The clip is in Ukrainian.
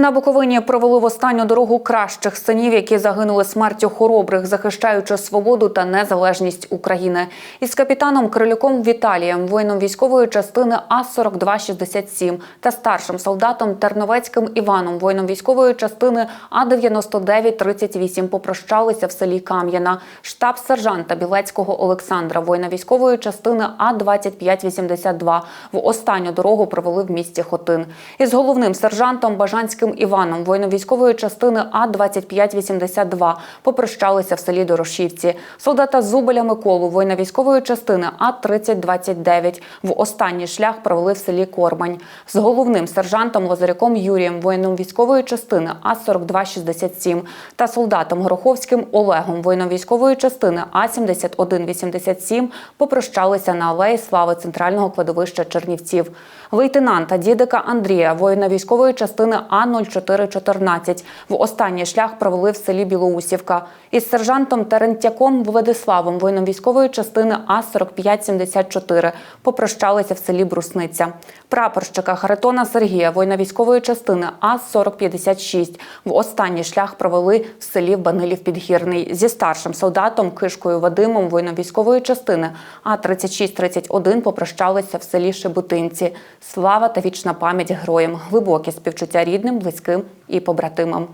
На Буковині провели в останню дорогу кращих синів, які загинули смертю хоробрих, захищаючи свободу та незалежність України. Із капітаном Крилюком Віталієм, воїном військової частини А 4267 та старшим солдатом Терновецьким Іваном, воїном військової частини А 9938 попрощалися в селі Кам'яна. Штаб сержанта Білецького Олександра, воїна військової частини А 2582 в останню дорогу провели в місті Хотин. Із головним сержантом Бажанським Іваном, воїном військової частини А 2582 попрощалися в селі Дорошівці. Солдата Зубеля Миколу, воїна військової частини А 3029 в останній шлях провели в селі Кормань. З головним сержантом Лазаряком Юрієм, воїном військової частини А 4267 та солдатом Гороховським Олегом, воїном військової частини А 7187 попрощалися на алеї слави центрального кладовища Чернівців. Лейтенанта дідика Андрія, воїна військової частини А 0414 в останній шлях провели в селі Білоусівка. Із сержантом Терентяком Владиславом, воїном військової частини А 4574 попрощалися в селі Брусниця. Прапорщика Харитона Сергія, воїна військової частини А 4056 в останній шлях провели в селі Банилів Підгірний зі старшим солдатом Кишкою Вадимом, воїном військової частини А 3631 попрощалися в селі Шебутинці. Слава та вічна пам'ять героям, глибокі співчуття рідним, близьким і побратимам.